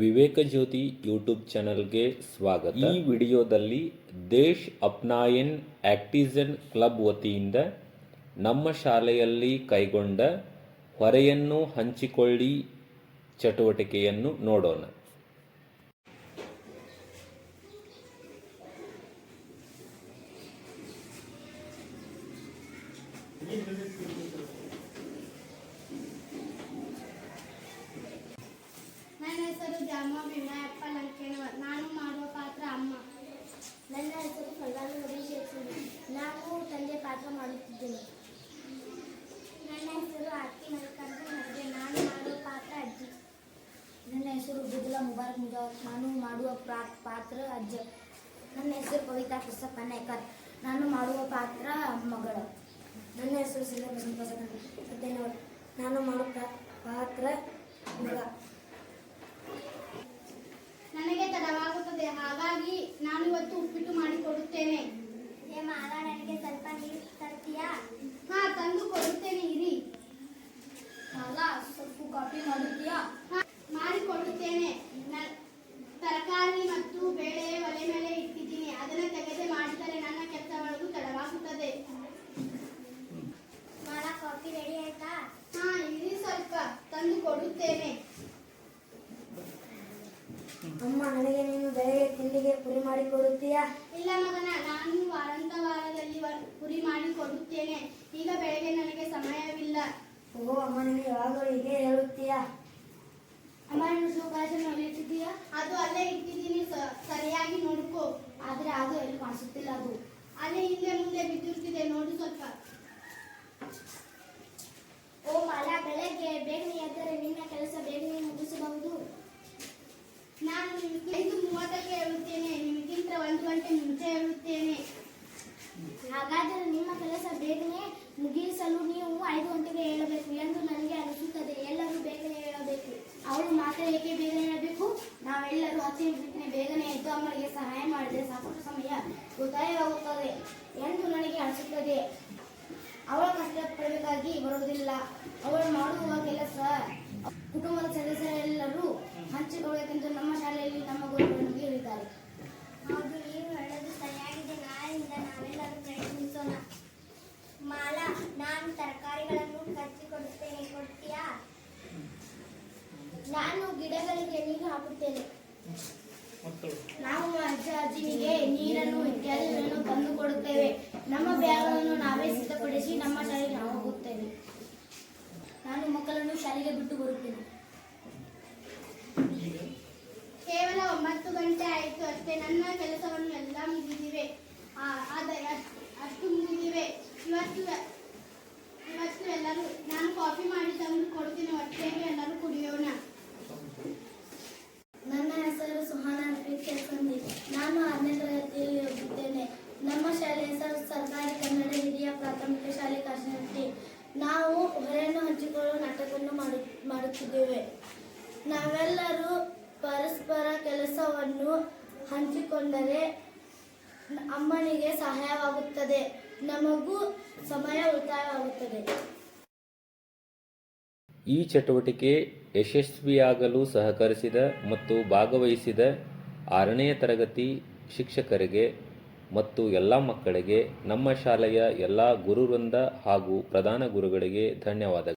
ವಿವೇಕ ಜ್ಯೋತಿ YouTube ಚಾನಲ್ಗೆ ಸ್ವಾಗತ. ಈ ವಿಡಿಯೋದಲ್ಲಿ ದೇಶ್ ಅಪ್ನಾಯನ್ ಆಕ್ಟಿಸನ್ ಕ್ಲಬ್ ವತಿಯಿಂದ ನಮ್ಮ ಶಾಲೆಯಲ್ಲಿ ಕೈಗೊಂಡ ಹೊರೆಯನ್ನು ಹಂಚಿಕೊಳ್ಳಿ ಚಟುವಟಿಕೆಯನ್ನು ನೋಡೋಣ. ನನ್ನ ಹೆಸರು ಜಾಮ ವಿನಾಯಪ್ಪ ಲಂಕೇಣವರ್ ನಾನು ಮಾಡುವ ಪಾತ್ರ ಅಮ್ಮ. ನನ್ನ ಹೆಸರು ಪ್ರಧಾನ ಶೇಖರಿ ನಾನು ತಂದೆ ಪಾತ್ರ ಮಾಡುತ್ತಿದ್ದೇನೆ. ನನ್ನ ಹೆಸರು ಆರ್ತಿ ಮಲ್ಲಿಕಾರ್ಜುನ ಹೆಗ್ಡೆ ನಾನು ಮಾಡುವ ಪಾತ್ರ ಅಜ್ಜಿ. ನನ್ನ ಹೆಸರು ಬುದ್ಲಾ ಮುಬಾರಕ್ ಮುಜಾವರ್. ನಾನು ಮಾಡುವ ಪಾತ್ರ ಅಜ್ಜ. ನನ್ನ ಹೆಸರು ಕವಿತಾ ಕೃಷ್ಣ ಪನ್ನೇಕರ್. ನಾನು ಮಾಡುವ ಪಾತ್ರ ಮಗಳು. ನನ್ನ ಹೆಸರು ಸಿಂಗ ಬಸಂತ ಸತ್ಯನವರ್ ನಾನು ಮಾಡುವ ಪಾತ್ರ ಮಗ ನನಗೆ ತಡವಾಗುತ್ತದೆ ಹಾಗಾಗಿ ನಾನು ಇವತ್ತು ಉಪ್ಪಿಟ್ಟು ಮಾಡಿಕೊಡುತ್ತೇನೆ ಏ ಮಾಲ ನನಗೆ ಸ್ವಲ್ಪ ನೀರು ತರ್ತೀಯಾ ಹಾ ತಂದು ಕೊಡುತ್ತೇನೆ ಇರಿ ಮಾಲ ಸ್ವಲ್ಪ ಕಾಫಿ ಮಾಡುತ್ತೀಯಾ ಹಾ, ಮಾಡಿಕೊಡುತ್ತೇನೆ ನ- ತರಕಾರಿ ಮತ್ತು ಬೇಳೆ ಒಲೆ ಮೇಲೆ ಇಟ್ಟಿದ್ದೀನಿ ಅದನ್ನು ತೆಗೆದು ಮಾಡಿದರೆ ನನ್ನ ಕೆಲಸಗಳಿಗೂ ತಡವಾಗುತ್ತದೆ ಮಾಲ ಕಾಫಿ ರೆಡಿ ಆಯ್ತಾ ಹಾ ಇರಿ ಸ್ವಲ್ಪ ತಂದು ಕೊಡುತ್ತೇನೆ ಅಮ್ಮ ನನಗೆ ನೀನು ಬೆಳಗ್ಗೆ ತಿಂಡಿಗೆ ಪುರಿ ಮಾಡಿ ಕೊಡುತ್ತೀಯಾ? ಇಲ್ಲ ಮಗನ ನಾನು ವಾರಂತ ವಾರದಲ್ಲಿ ಪುರಿ ಮಾಡಿ ಕೊಡುತ್ತೇನೆ. ಈಗ ಬೆಳಗ್ಗೆ ನನಗೆ ಸಮಯವಿಲ್ಲ. ಓ ಅಮ್ಮ ನನಗೆ ಯಾವಾಗಲೂ ಹೀಗೆ ಹೇಳುತ್ತೀಯಾ? ಅಮ್ಮನ ಸುಭಾಷಣ ಇಟ್ಟಿದ್ದೀಯಾ ಅದು ಅಲ್ಲೇ ಇಟ್ಟಿದ್ದೀನಿ ಸರಿಯಾಗಿ ನೋಡ್ಕೋ. ಆದ್ರೆ ಅದು ಎಲ್ಲಿ ಕಾಣಿಸುತ್ತಿಲ್ಲ ಅದು. ಅಲ್ಲೇ ಹಿಂದೆ ಮುಂದೆ ಬಿದ್ದಿರ್ತಿದೆ ನೋಡು ಸ್ವಲ್ಪ. ಓ ಮಾಲಾ ಬೆಳಗ್ಗೆ ಬೇಗನೆ ಎದ್ದರೆ ನಿನ್ನ ಕೆಲಸ ಬೇಗನೆ ಮುಗಿಸಬಹುದು ನಾನು ನಿಮ್ಗೆ ಐದು ಮೂವತ್ತಕ್ಕೆ ಹೇಳುತ್ತೇನೆ ನಿಮಗಿಂತ ಒಂದು ಗಂಟೆ ಮುಂಚೆ ಹೇಳುತ್ತೇನೆ ಹಾಗಾದರೆ ನಿಮ್ಮ ಕೆಲಸ ಬೇಗನೆ ಮುಗಿಸಲು ನೀವು ಐದು ಗಂಟೆಗೆ ಹೇಳಬೇಕು. ಎಂದು ನನಗೆ ಅನಿಸುತ್ತದೆ. ಎಲ್ಲರೂ ಬೇಗನೆ ಹೇಳಬೇಕು. ಅವಳು ಮಾತ್ರ ಏಕೆ ಬೇಗನೆ ಹೇಳಬೇಕು? ನಾವೆಲ್ಲರೂ ಹತ್ತು ನಿಮಿಷಕ್ಕೆ ಬೇಗನೆ ಎದ್ದು ಅಮ್ಮಳಿಗೆ ಸಹಾಯ ಮಾಡಿದರೆ ಸಾಕಷ್ಟು ಸಮಯ ಉಳಿತಾಯವಾಗುತ್ತದೆ ಎಂದು ನನಗೆ ಅನಿಸುತ್ತದೆ. ಅವಳ ಕಷ್ಟಪಡಬೇಕಾಗಿ ಬರುವುದಿಲ್ಲ. ಅವಳು ಮಾಡುವ ಕೆಲಸ ಕುಟುಂಬದ ಸದಸ್ಯರೆಲ್ಲರೂ ಹಂಚಿಕೊಳ್ಳಬೇಕೆಂದು ನಮ್ಮ ಶಾಲೆಯಲ್ಲಿ ನಮ್ಮ ಗುರುಗಳು ನಮಗೆ ಹೇಳಿದ್ದಾರೆ ಹೌದು ನೀವು ಹೇಳೋದು ಸರಿಯಾಗಿದೆ ನಾಳೆಯಿಂದ ನಾವೆಲ್ಲರೂ ಪ್ರಯತ್ನಿಸೋಣ ಮಾಲಾ ನಾನು ತರಕಾರಿಗಳನ್ನು ಕಚ್ಚಿಕೊಡುತ್ತೇನೆ ಕೊಡ್ತೀಯಾ ನಾನು ಗಿಡಗಳಿಗೆ ನೀರು ಹಾಕುತ್ತೇನೆ. ನಾವು ಅಜ್ಜ ಅಜ್ಜಿನಿಗೆ ನೀರನ್ನು ಇತ್ಯಾದಿಗಳನ್ನು ತಂದು ಕೊಡುತ್ತೇವೆ. ನಮ್ಮ ಬ್ಯಾಗವನ್ನು ನಾವೇ ಸಿದ್ಧಪಡಿಸಿ ನಮ್ಮ ಶಾಲೆಗೆ ನಾವು ಹೋಗುತ್ತೇವೆ. ನಾನು ಮಕ್ಕಳನ್ನು ಶಾಲೆಗೆ ಬಿಟ್ಟು ಬರುತ್ತೇನೆ. ಕೇವಲ ಒಂಬತ್ತು ಗಂಟೆ ಆಯಿತು ಅಷ್ಟೇ. ನನ್ನ ಕೆಲಸವನ್ನು ಎಲ್ಲ ಮುಗಿದಿವೆ ಆ, ಆದರೆ ಅಷ್ಟ್- ಅಷ್ಟು ಮುಗಿದಿವೆ ಇವತ್ತು ಇವತ್ತು ಎಲ್ಲರೂ ನಾನು ಕಾಫಿ ಮಾಡಿ ತಂದು ಕೊಡ್ತೀನಿ ಹೊಟ್ಟೆಗೆ ಎಲ್ಲರೂ ಕುಡಿಯೋಣ ನನ್ನ ಹೆಸರು ಸುಹಾನ ಸಂದಿ ನಾನು ಆರನೇ ತರಗತಿಯಲ್ಲಿ ಓದುತ್ತೇನೆ ನಮ್ಮ ಶಾಲೆ ಹೆಸರು ಸರ್ಕಾರಿ ಕನ್ನಡ ಹಿರಿಯ ಪ್ರಾಥಮಿಕ ಶಾಲೆ ಕಾಶಿನಟ್ಟಿ ನಾವು ಹೊರೆಯನ್ನು ಹಂಚಿಕೊಳ್ಳುವ ನಾಟಕವನ್ನು ಮಾಡು ಮಾಡುತ್ತಿದ್ದೇವೆ ನಾವೆಲ್ಲರೂ ಪರಸ್ಪರ ಕೆಲಸವನ್ನು ಹಂಚಿಕೊಂಡರೆ ಅಮ್ಮನಿಗೆ ಸಹಾಯವಾಗುತ್ತದೆ. ನಮಗೂ ಸಮಯ ಉಳಿತಾಯವಾಗುತ್ತದೆ. ಈ ಚಟುವಟಿಕೆ ಯಶಸ್ವಿಯಾಗಲು ಸಹಕರಿಸಿದ ಮತ್ತು ಭಾಗವಹಿಸಿದ ಆರನೇ ತರಗತಿ ಶಿಕ್ಷಕರಿಗೆ ಮತ್ತು ಎಲ್ಲ ಮಕ್ಕಳಿಗೆ ನಮ್ಮ ಶಾಲೆಯ ಎಲ್ಲ ಗುರುವೃಂದ ಹಾಗೂ ಪ್ರಧಾನ ಗುರುಗಳಿಗೆ ಧನ್ಯವಾದಗಳು.